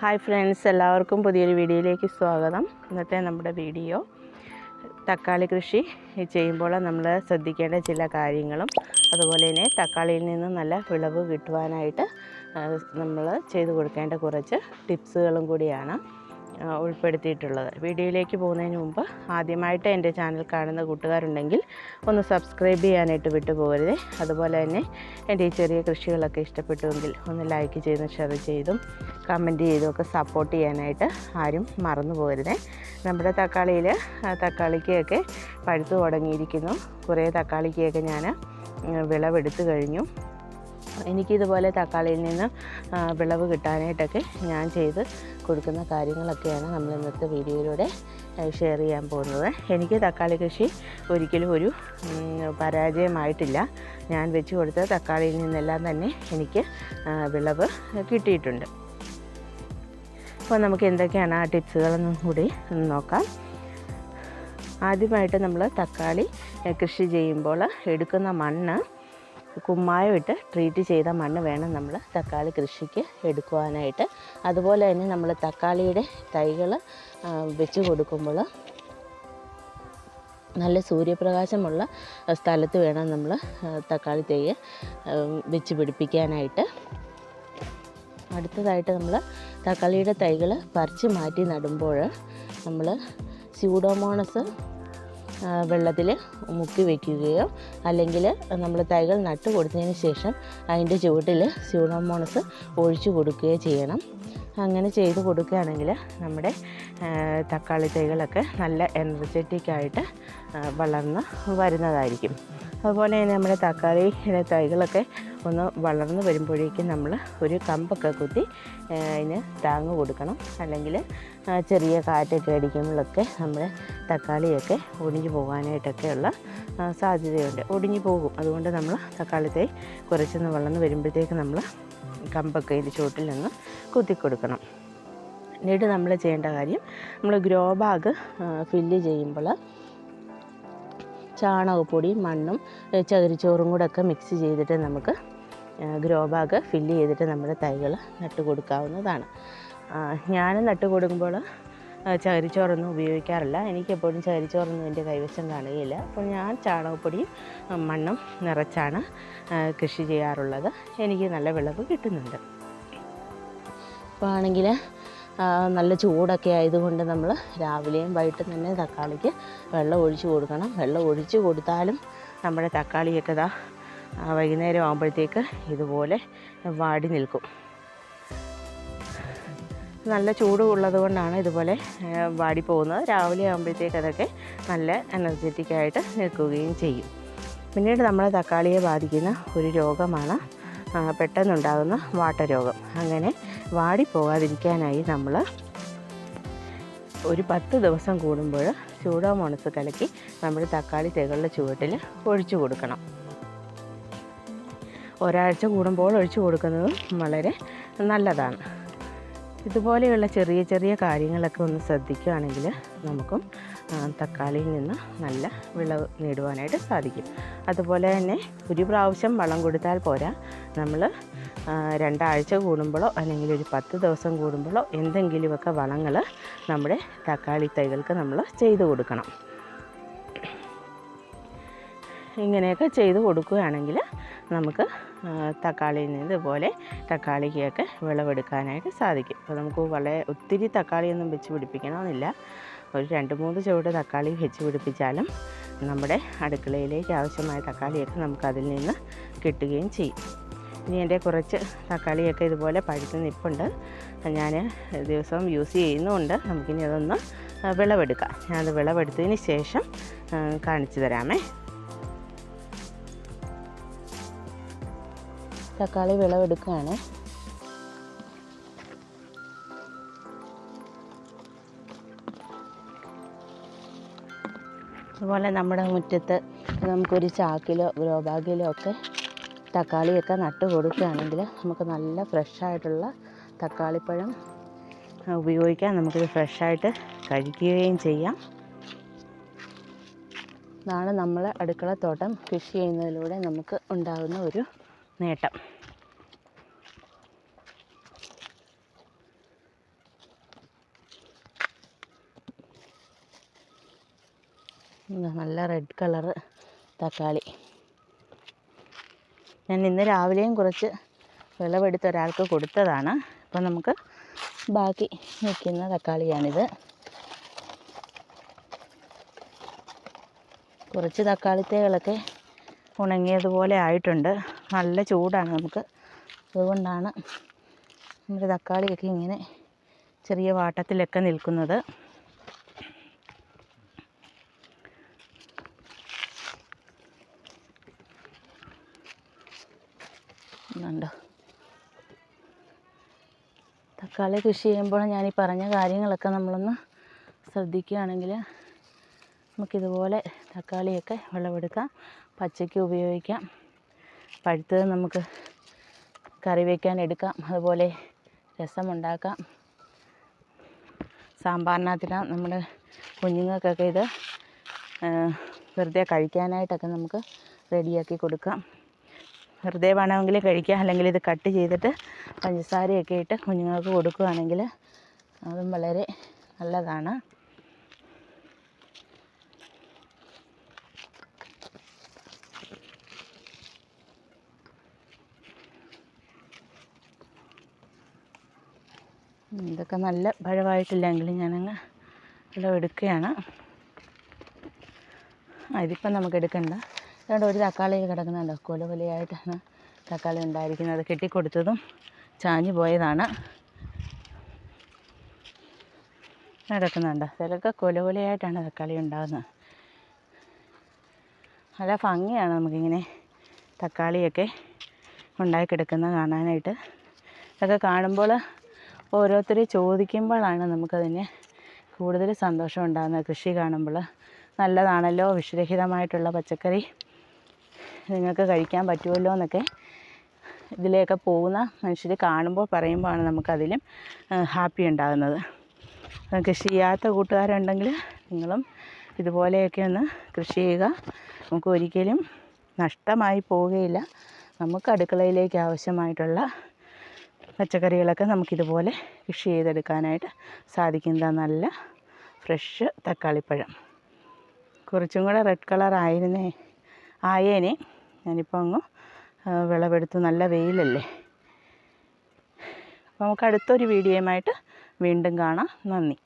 Hi friends എല്ലാവർക്കും പുതിയൊരു വീഡിയോയിലേക്ക് സ്വാഗതം. ഇന്നത്തെ നമ്മുടെ വീഡിയോ തക്കാളി കൃഷി ചെയ്യുമ്പോൾ നമ്മൾ ശ്രദ്ധിക്കേണ്ട ചില കാര്യങ്ങളും അതുപോലെ തന്നെ തക്കാളിയിൽ നിന്ന് നല്ല വിളവ് കിട്ടുവാനായിട്ട് നമ്മൾ ചെയ്തു കൊടുക്കേണ്ട കുറച്ച് ടിപ്സുകളും കൂടിയാണ്. ഉൾപ്പെടുത്തിയിട്ടുള്ളത്. വീഡിയോയിലേക്ക് പോകുന്നതിന് മുമ്പ് ആദ്യമായിട്ട് എന്റെ ചാനൽ കാണുന്ന കൂട്ടുകാരുണ്ടെങ്കിൽ ഒന്ന് സബ്സ്ക്രൈബ് ചെയ്യാനായിട്ട് വിട്ടുപോകരുത്. അതുപോലെ തന്നെ എന്റെ ഈ ചെറിയ കൃഷികളൊക്കെ ഇഷ്ടപ്പെട്ടുവെങ്കിൽ ഒന്ന് ലൈക്ക് ചെയ്തും ഷെയർ ചെയ്തും കമന്റ് ചെയ്തും ഒക്കെ സപ്പോർട്ട് ചെയ്യാനായിട്ട് ആരും മറന്നു പോകരുത്. നമ്മുടെ തക്കാളിയിൽ തക്കാളിക്കൊക്കെ പഴുത്തു തുടങ്ങിയിരിക്കുന്നു. കുറേ തക്കാളിക്കൊക്കെ ഞാൻ വിളവെടുത്തു കഴിഞ്ഞു. എനിക്കിതുപോലെ തക്കാളിയിൽ നിന്ന് വിളവ് കിട്ടാനായിട്ടൊക്കെ ഞാൻ ചെയ്ത് കൊടുക്കുന്ന കാര്യങ്ങളൊക്കെയാണ് നമ്മൾ ഇന്നത്തെ വീഡിയോയിലൂടെ ഷെയർ ചെയ്യാൻ പോകുന്നത്. എനിക്ക് തക്കാളി കൃഷി ഒരിക്കലും ഒരു പരാജയമായിട്ടില്ല. ഞാൻ വെച്ച് കൊടുത്ത തക്കാളിയിൽ നിന്നെല്ലാം തന്നെ എനിക്ക് വിളവ് കിട്ടിയിട്ടുണ്ട്. അപ്പോൾ നമുക്ക് എന്തൊക്കെയാണ് ആ ടിപ്സുകളൊന്നും കൂടി നോക്കാം. ആദ്യമായിട്ട് നമ്മൾ തക്കാളി കൃഷി ചെയ്യുമ്പോൾ എടുക്കുന്ന മണ്ണ് കുമ്മായം ഇട്ട് ട്രീറ്റ് ചെയ്ത മണ്ണ് വേണം നമ്മൾ തക്കാളി കൃഷിക്ക് എടുക്കുവാനായിട്ട്. അതുപോലെ തന്നെ നമ്മൾ തക്കാളിയുടെ തൈകൾ വെച്ച് കൊടുക്കുമ്പോൾ നല്ല സൂര്യപ്രകാശമുള്ള സ്ഥലത്ത് വേണം നമ്മൾ തക്കാളി തൈ വെച്ച് പിടിപ്പിക്കാനായിട്ട്. അടുത്തതായിട്ട് നമ്മൾ തക്കാളിയുടെ തൈകൾ പറിച്ച് മാറ്റി നടുമ്പോൾ നമ്മൾ സ്യൂഡോമോണസ് വെള്ളത്തിൽ മുക്കി വയ്ക്കുകയോ അല്ലെങ്കിൽ നമ്മൾ തൈകൾ നട്ട് കൊടുത്തതിന് ശേഷം അതിന്റെ ചുവട്ടിൽ സ്യൂഡോമോണസ് ഒഴിച്ചു കൊടുക്കുകയോ ചെയ്യണം. അങ്ങനെ ചെയ്ത് കൊടുക്കുകയാണെങ്കിൽ നമ്മുടെ തക്കാളി തൈകളൊക്കെ നല്ല എനർജറ്റിക് ആയിട്ട് ആ, വളർന്ന് വരുന്നതായിരിക്കും. അതുപോലെ തന്നെ നമ്മുടെ തക്കാളി തൈകളൊക്കെ ഒന്ന് വളർന്ന് വരുമ്പോഴേക്കും നമ്മൾ ഒരു കമ്പൊക്കെ കുത്തി അതിന് താങ്ങ് കൊടുക്കണം. അല്ലെങ്കിൽ ചെറിയ കാറ്റൊക്കെ അടിക്കുമ്പോഴൊക്കെ നമ്മുടെ തക്കാളിയൊക്കെ ഒടിഞ്ഞു പോകാനായിട്ടൊക്കെയുള്ള സാധ്യതയുണ്ട്. ഒടിഞ്ഞു പോകും. അതുകൊണ്ട് നമ്മൾ തക്കാളിത്തെ കുറച്ചൊന്ന് വളർന്ന് വരുമ്പോഴത്തേക്ക് നമ്മൾ കമ്പൊക്കെ ഇതിന്റെ ചുവട്ടിൽ നിന്ന് കുത്തി കൊടുക്കണം. എന്നിട്ട് നമ്മൾ ചെയ്യേണ്ട കാര്യം നമ്മൾ ഗ്രോ ബാഗ് ഫില്ല് ചെയ്യുമ്പോൾ ചാണകപ്പൊടിയും മണ്ണും ചകിരിച്ചോറും കൂടെ ഒക്കെ മിക്സ് ചെയ്തിട്ട് നമുക്ക് ഗ്രോ ബാഗ് ഫില്ല് ചെയ്തിട്ട് നമ്മുടെ തൈകൾ നട്ട് കൊടുക്കാവുന്നതാണ്. ഞാൻ നട്ട് കൊടുക്കുമ്പോൾ ചകരിച്ചോറൊന്നും ഉപയോഗിക്കാറില്ല. എനിക്കെപ്പോഴും ചകിരിച്ചോറൊന്നും എന്റെ കൈവശം കാണുകയില്ല. അപ്പോൾ ഞാൻ ചാണകപ്പൊടിയും മണ്ണും നിറച്ചാണ് കൃഷി ചെയ്യാറുള്ളത്. എനിക്ക് നല്ല വിളവ് കിട്ടുന്നുണ്ട്. ഇപ്പോൾ ആണെങ്കിൽ നല്ല ചൂടൊക്കെ ആയതുകൊണ്ട് നമ്മൾ രാവിലെയും വൈകിട്ടും തന്നെ തക്കാളിക്ക് വെള്ളം ഒഴിച്ചു കൊടുക്കണം. വെള്ളം ഒഴിച്ചു കൊടുത്താലും നമ്മുടെ തക്കാളിയൊക്കെ ഇതാ വൈകുന്നേരം ആകുമ്പോഴത്തേക്ക് ഇതുപോലെ വാടി നിൽക്കും. നല്ല ചൂട് ഉള്ളത് കൊണ്ടാണ് ഇതുപോലെ വാടി പോകുന്നത്. രാവിലെ ആകുമ്പോഴത്തേക്ക് അതൊക്കെ നല്ല എനർജറ്റിക് ആയിട്ട് നിൽക്കുകയും ചെയ്യും. പിന്നീട് നമ്മളെ തക്കാളിയെ ബാധിക്കുന്ന ഒരു രോഗമാണ് പെട്ടെന്നുണ്ടാകുന്ന പെട്ടെന്നുണ്ടാകുന്ന വാട്ടരോഗം അങ്ങനെ വാടി പോകാതിരിക്കാനായി നമ്മൾ ഒരു പത്ത് ദിവസം കൂടുമ്പോൾ ചൂടോമോണസ് കലക്കി നമ്മുടെ തക്കാളി തൈകളുടെ ചുവട്ടിൽ ഒഴിച്ചു കൊടുക്കണം. ഒരാഴ്ച കൂടുമ്പോൾ ഒഴിച്ചു കൊടുക്കുന്നതും വളരെ നല്ലതാണ്. ഇതുപോലെയുള്ള ചെറിയ ചെറിയ കാര്യങ്ങളൊക്കെ ഒന്ന് ശ്രദ്ധിക്കുകയാണെങ്കിൽ നമുക്കും തക്കാളിയിൽ നിന്ന് നല്ല വിളവ് നേടുവാനായിട്ട് സാധിക്കും. അതുപോലെ തന്നെ ഒരു പ്രാവശ്യം വളം കൊടുത്താൽ പോരാ നമ്മൾ രണ്ടാഴ്ച കൂടുമ്പോഴോ അല്ലെങ്കിൽ ഒരു പത്ത് ദിവസം കൂടുമ്പോഴോ എന്തെങ്കിലുമൊക്കെ വളങ്ങൾ നമ്മുടെ തക്കാളി തൈകൾക്ക് നമ്മൾ ചെയ്തു കൊടുക്കണം. ഇങ്ങനെയൊക്കെ ചെയ്ത് കൊടുക്കുകയാണെങ്കിൽ നമുക്ക് തക്കാളി തക്കാളിയിൽ നിന്ന് ഇതുപോലെ തക്കാളിക്കൊക്കെ വിളവെടുക്കാനായിട്ട് സാധിക്കും. അപ്പോൾ നമുക്ക് വളരെ ഒത്തിരി തക്കാളിയൊന്നും വെച്ച് പിടിപ്പിക്കണമെന്നില്ല. ഒരു രണ്ട് മൂന്ന് ചുവട് തക്കാളി വെച്ച് പിടിപ്പിച്ചാലും നമ്മുടെ അടുക്കളയിലേക്ക് ആവശ്യമായ തക്കാളിയൊക്കെ നമുക്കതിൽ നിന്ന് കിട്ടുകയും ചെയ്യും. ഇനി എന്റെ കുറച്ച് തക്കാളിയൊക്കെ ഇതുപോലെ പഴുത്ത് നിപ്പുണ്ട്. ഞാൻ ദിവസവും യൂസ് ചെയ്യുന്നുമുണ്ട് നമുക്കിനി അതൊന്ന് വിളവെടുക്കാം. ഞാനത് വിളവെടുത്തതിന് ശേഷം കാണിച്ചു തരാമേ. തക്കാളി വിളവെടുക്കുകയാണ്. അതുപോലെ നമ്മുടെ മുറ്റത്ത് നമുക്കൊരു ചാക്കിലോ ഗ്രോ ബാഗിലോ ഒക്കെ തക്കാളിയൊക്കെ നട്ട് കൊടുക്കുകയാണെങ്കിൽ നമുക്ക് നല്ല ഫ്രഷായിട്ടുള്ള തക്കാളിപ്പഴം ഉപയോഗിക്കാം നമുക്കിത് ഫ്രഷായിട്ട് കഴിക്കുകയും ചെയ്യാം. ഇതാണ് നമ്മളെ അടുക്കളത്തോട്ടം കൃഷി ചെയ്യുന്നതിലൂടെ നമുക്ക് ഉണ്ടാകുന്ന ഒരു നേട്ടം. നല്ല റെഡ് കളറ് തക്കാളി. ഞാൻ ഇന്ന് രാവിലെയും കുറച്ച് വിളവെടുത്ത് ഒരാൾക്ക് കൊടുത്തതാണ്. അപ്പോൾ നമുക്ക് ബാക്കി നിൽക്കുന്ന തക്കാളിയാണിത്. കുറച്ച് തക്കാളിത്തേകളൊക്കെ ഉണങ്ങിയതുപോലെ ആയിട്ടുണ്ട്. നല്ല ചൂടാണ് നമുക്ക്. അതുകൊണ്ടാണ് നമ്മുടെ തക്കാളിയൊക്കെ ഇങ്ങനെ ചെറിയ വാട്ടത്തിലൊക്കെ നിൽക്കുന്നത്. തക്കാളി കൃഷി ചെയ്യുമ്പോൾ ഞാൻ ഈ പറഞ്ഞ കാര്യങ്ങളൊക്കെ നമ്മളൊന്ന് ശ്രദ്ധിക്കുകയാണെങ്കിൽ നമുക്കിതുപോലെ തക്കാളിയൊക്കെ വിളവെടുക്കാം പച്ചയ്ക്ക് ഉപയോഗിക്കാം. പഴുത്തത് നമുക്ക് കറി വയ്ക്കാൻ എടുക്കാം. അതുപോലെ രസമുണ്ടാക്കാം. സാമ്പാറിനകത്തിടാം നമ്മുടെ കുഞ്ഞുങ്ങൾക്കൊക്കെ ഇത് വെറുതെ കഴിക്കാനായിട്ടൊക്കെ നമുക്ക് റെഡിയാക്കി കൊടുക്കാം. വെറുതെ വേണമെങ്കിൽ കഴിക്കാം. അല്ലെങ്കിൽ ഇത് കട്ട് ചെയ്തിട്ട് പഞ്ചസാരയൊക്കെ ഇട്ട് കുഞ്ഞുങ്ങൾക്ക് കൊടുക്കുകയാണെങ്കിൽ അതും വളരെ നല്ലതാണ്. ഇതൊക്കെ നല്ല പഴമായിട്ടില്ലെങ്കിൽ ഞാനങ്ങ് എടുക്കുകയാണ്. ഇതിപ്പം നമുക്ക് എടുക്കണ്ട. അതുകൊണ്ട് ഒരു തക്കാളി കിടക്കുന്നുണ്ടോ കൊല കൊലയായിട്ടാണ് തക്കാളി ഉണ്ടായിരിക്കുന്നത്. കെട്ടിക്കൊടുത്തതും ചാഞ്ഞു പോയതാണ്. നടക്കുന്നുണ്ട് അതിലൊക്കെ കൊല കൊലയായിട്ടാണ് തക്കാളി ഉണ്ടാകുന്നത് നല്ല ഭംഗിയാണ് നമുക്കിങ്ങനെ തക്കാളിയൊക്കെ ഉണ്ടായി കിടക്കുന്നത് കാണാനായിട്ട്. ഇതൊക്കെ കാണുമ്പോൾ ഓരോരുത്തർ ചോദിക്കുമ്പോഴാണ് നമുക്കതിന് കൂടുതൽ സന്തോഷം ഉണ്ടാകുന്നത്. കൃഷി കാണുമ്പോൾ നല്ലതാണല്ലോ വിഷരഹിതമായിട്ടുള്ള പച്ചക്കറി നിങ്ങൾക്ക് കഴിക്കാൻ പറ്റുമല്ലോ എന്നൊക്കെ ഇതിലേക്ക് പോകുന്ന മനുഷ്യർ കാണുമ്പോൾ പറയുമ്പോഴാണ് നമുക്കതിലും ഹാപ്പി ഉണ്ടാകുന്നത്. കൃഷി ചെയ്യാത്ത കൂട്ടുകാരുണ്ടെങ്കിൽ നിങ്ങളും ഇതുപോലെയൊക്കെ ഒന്ന് കൃഷി ചെയ്യുക. നമുക്ക് ഒരിക്കലും നഷ്ടമായി പോവുകയില്ല. നമുക്ക് അടുക്കളയിലേക്ക് ആവശ്യമായിട്ടുള്ള പച്ചക്കറികളൊക്കെ നമുക്കിതുപോലെ കൃഷി ചെയ്തെടുക്കാനായിട്ട് സാധിക്കുന്ന നല്ല ഫ്രഷ് തക്കാളിപ്പഴം. കുറച്ചും കൂടെ റെഡ് കളർ ആയിരുന്നേ ആയേനെ. ഞാനിപ്പോൾ അങ്ങ് വിളവെടുത്ത് നല്ല വെയിലല്ലേ. അപ്പോൾ നമുക്ക് അടുത്തൊരു വീഡിയോയുമായിട്ട് വീണ്ടും കാണാം. നന്ദി.